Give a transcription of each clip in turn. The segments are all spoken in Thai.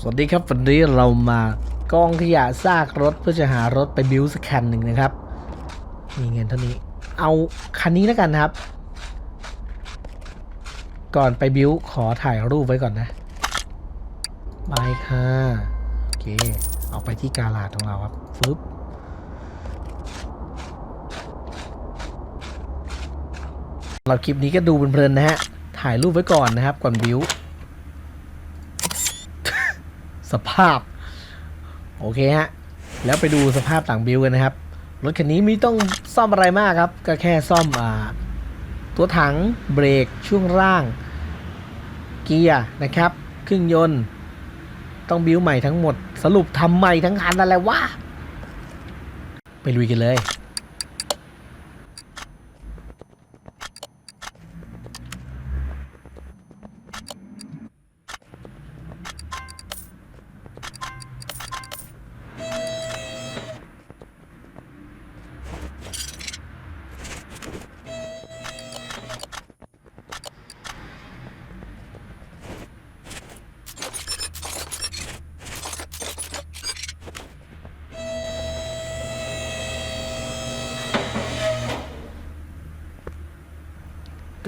สวัสดีครับวันนี้เรามากองขยะซากรถเพื่อจะหารถไปบิวสักคันหนึ่งนะครับ มีเงินเท่านี้ เอาคันนี้แล้วกันครับ ก่อนไปบิวขอถ่ายรูปไว้ก่อนนะบายค่ะโอเค เอาไปที่กาลาดของเราครับฟึบเราคลิปนี้ก็ดูเพลินๆนะฮะถ่ายรูปไว้ก่อนนะครับ ก่อนบิว สภาพ โอเคฮะ แล้วไปดูสภาพต่างบิวกันนะครับ รถคันนี้ไม่ต้องซ่อมอะไรมากครับ ก็แค่ซ่อมอ่าตัวถังเบรกช่วงล่าง เกียร์นะครับเครื่องยนต์ต้องบิวใหม่ทั้งหมด สรุปทำใหม่ทั้งคันอะไรวะไปลุยกันเลย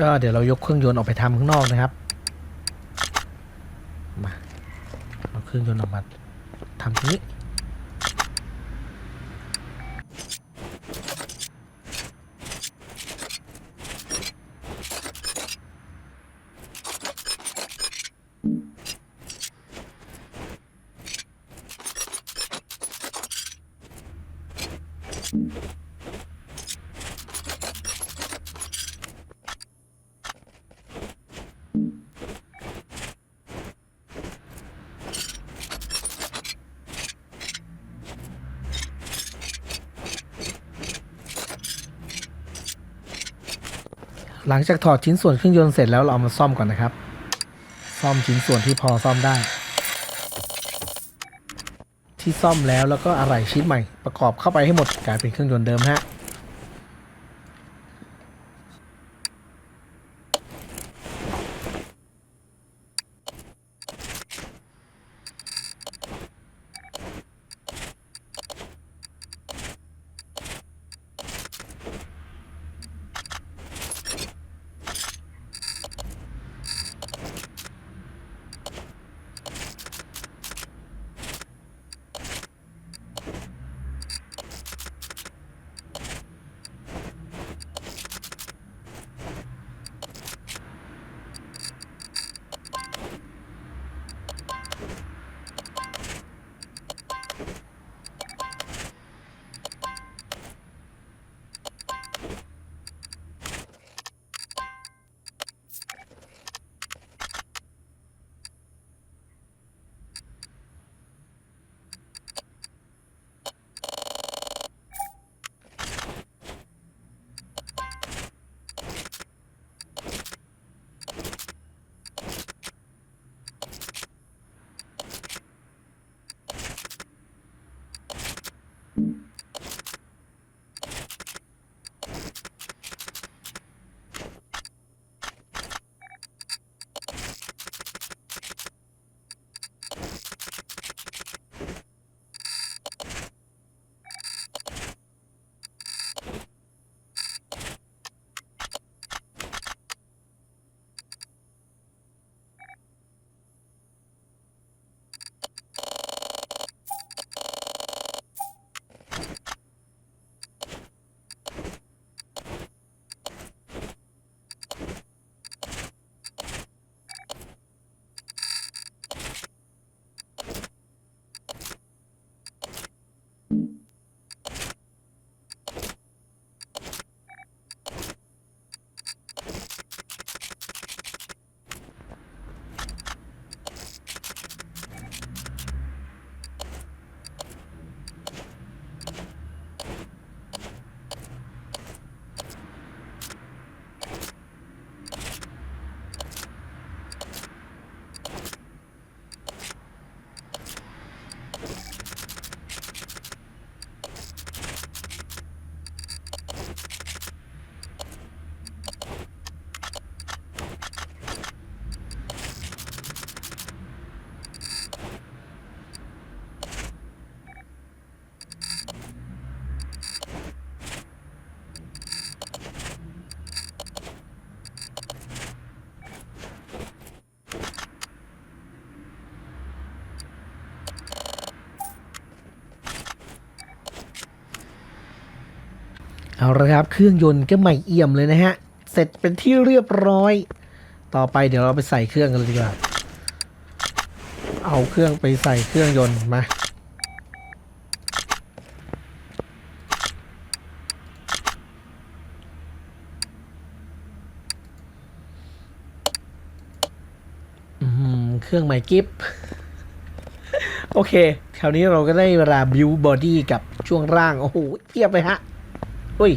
ก็เดี๋ยวเรายกเครื่องยนต์ออกไปทำข้างนอกนะครับมาเอาเครื่องยนต์ออกมาทำตรงนี้ หลังจากถอดชิ้นส่วนเครื่องยนต์เสร็จแล้วเราเอามาซ่อมก่อนนะครับ ซ่อมชิ้นส่วนที่พอซ่อมได้ ที่ซ่อมแล้วแล้วก็อะไรชิ้นใหม่ ประกอบเข้าไปให้หมดกลายเป็นเครื่องยนต์เดิมฮะ เอาละครับ เครื่องยนต์ก็ใหม่เอี่ยมเลยนะฮะ เสร็จเป็นที่เรียบร้อย ต่อไปเดี๋ยวเราไปใส่เครื่องกันเลยดีกว่า เอาเครื่องไปใส่เครื่องยนต์มาเครื่องใหม่กิฟโอเค คราวนี้เราก็ได้เวลาบิวบอดี้กับช่วงร่าง โอ้โหเทียบเลยฮะ อุ้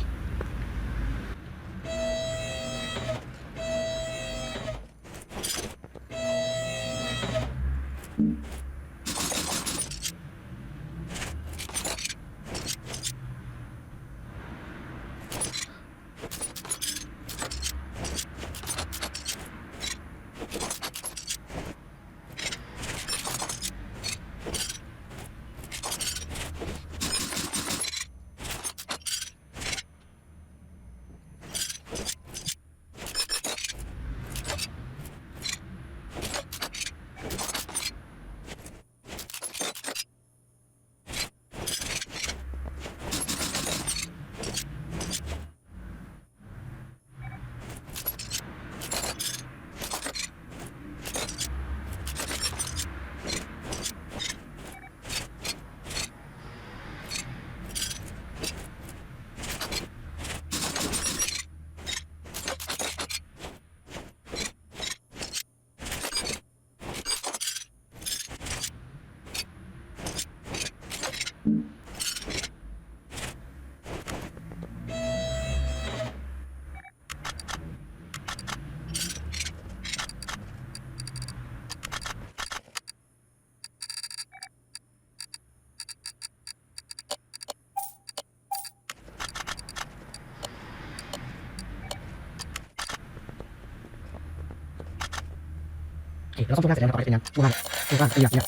แล้วก็ทุกท่านเสร็จแล้วต่อไปเป็นยังทุกท่านทุกท่านอยากอยาก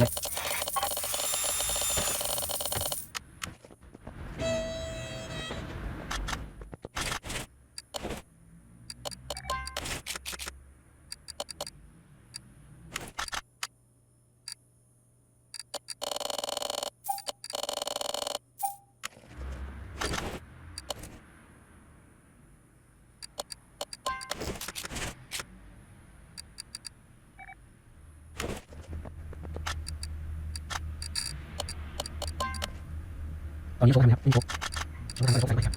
อยากตอนนี้โชว์ทำครับนี่โชว์โชว์ทำไปโชว์ทำไปครับ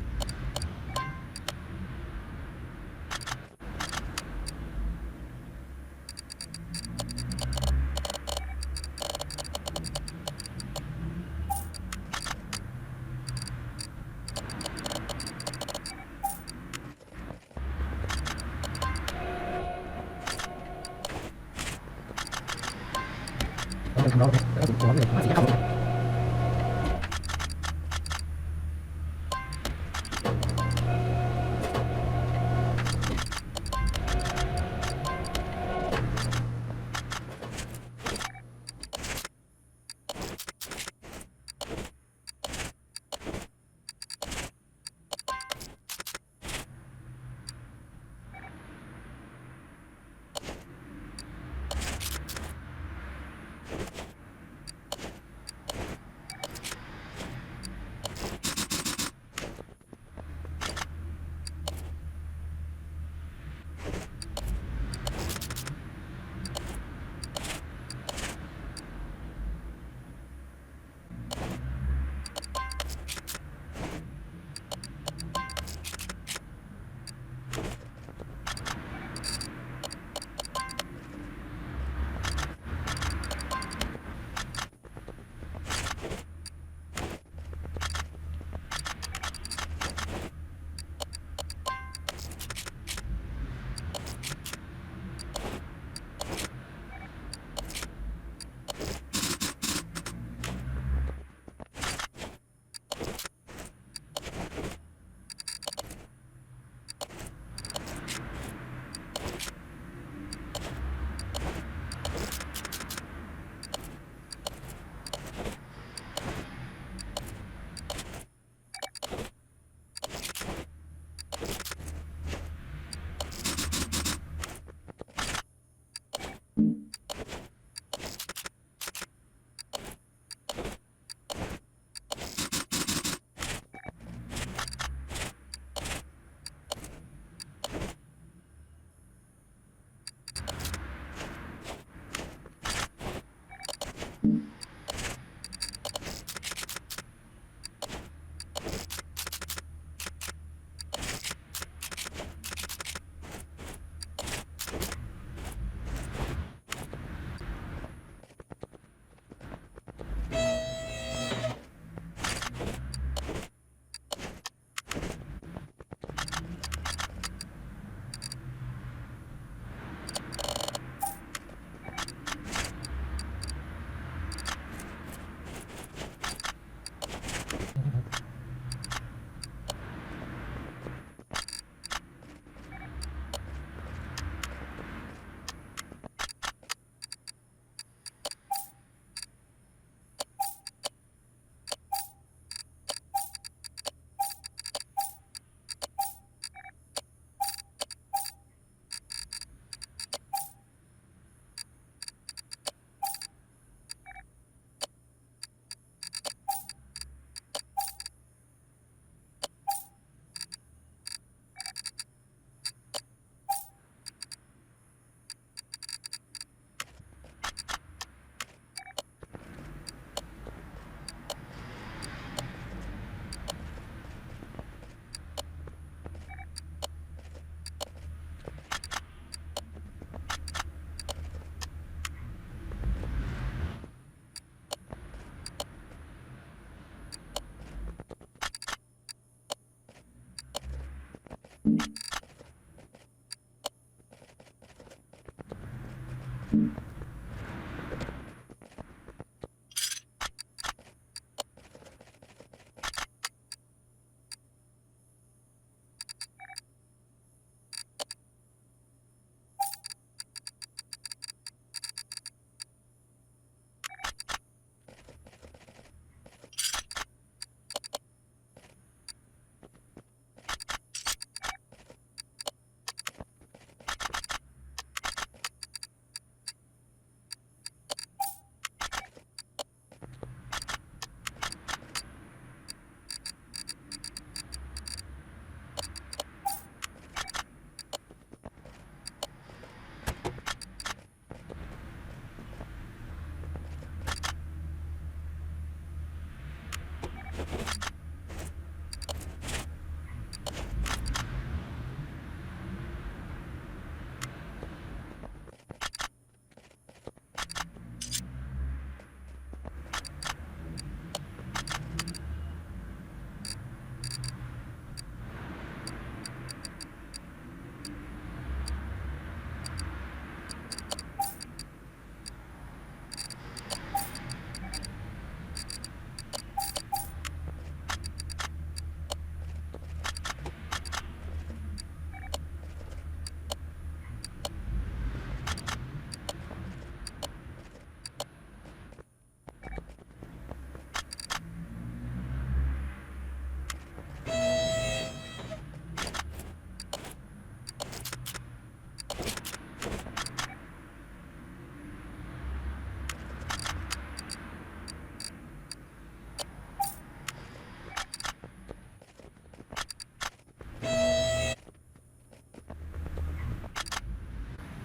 เราทำเราแล้วก็ถึงตัวเลยมาสีเข้า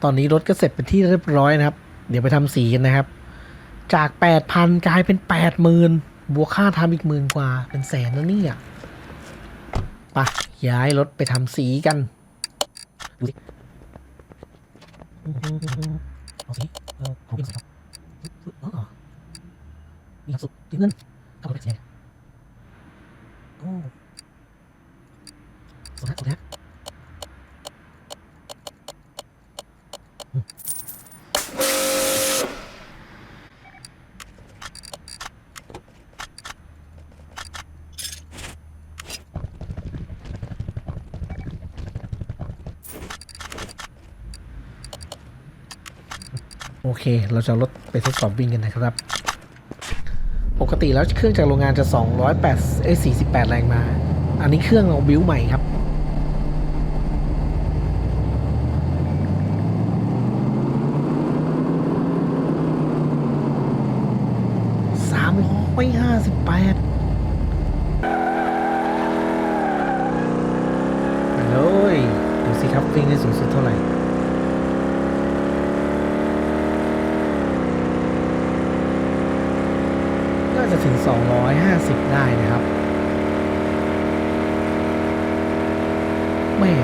ตอนนี้รถก็เสร็จเป็นที่เรียบร้อยนะครับ เดี๋ยวไปทำสีกันนะครับ จาก8,000กลายเป็น80,000บวกค่าทำอีกหมื่นกว่าเป็นแสนแล้วนี่ยไปะย้ายรถไปทำสีกันดูสิเอาสิเออเอาเป็นสีครับอ๋อมีความสุขเงินเข้าไปเสียโอ้สุดนะสุดนะ โอเค เราจะรถไปทดสอบวิ่งกันนะครับ ปกติแล้วเครื่องจากโรงงานจะ 208เอ้ย48 แรงมา อันนี้เครื่องเราบิ้วใหม่ครับ358ไปดเลยดูสิครับวิ่งได้สูงสุดเท่าไหร่ น่าจะ ถึง 250 ได้นะครับแม่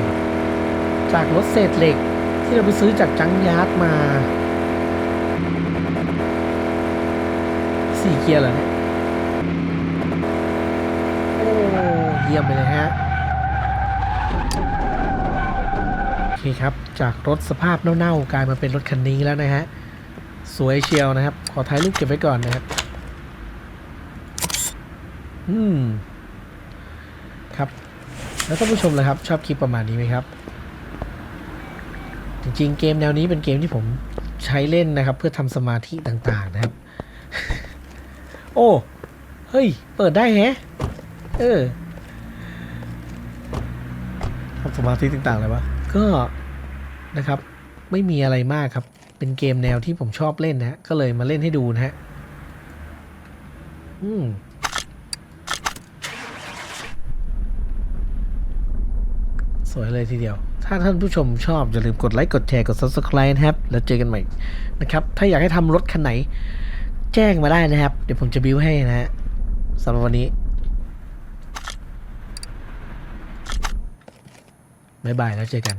จากรถเศษเหล็กที่เราไปซื้อจากจังยาร์ดมาสี่เกียร์เหรอเนี่ยโอ้เยี่ยมไปเลยฮะโอเคครับ จากรถสภาพเน่าๆ กลายมาเป็นรถคันนี้แล้วนะฮะ สวยเชียวนะครับ ขอถ่ายรูปเก็บไว้ก่อนนะครับ อืม ครับ แล้วท่านผู้ชมล่ะครับ ชอบคลิปประมาณนี้ไหมครับ จริงๆ เกมแนวนี้เป็นเกมที่ผมใช้เล่นนะครับ เพื่อทำสมาธิต่าง ๆ นะครับ โอ้ เฮ้ย เปิดได้แฮะ เออทำสมาธิต่างๆเลยวะ ก็นะครับ ไม่มีอะไรมากครับ เป็นเกมแนวที่ผมชอบเล่นนะฮะก็เลยมาเล่นให้ดูนะฮะ อืม วยเลยทีเดียว ถ้าท่านผู้ชมชอบ อย่าลืมกดไลค์ กดแชร์ กด subscribe นะครับ แล้วเจอกันใหม่นะครับ ถ้าอยากให้ทำรถคันไหน แจ้งมาได้นะครับ เดี๋ยวผมจะบิวให้นะฮะสำหรับวันนี้บ๊ายบายแล้วเจอกัน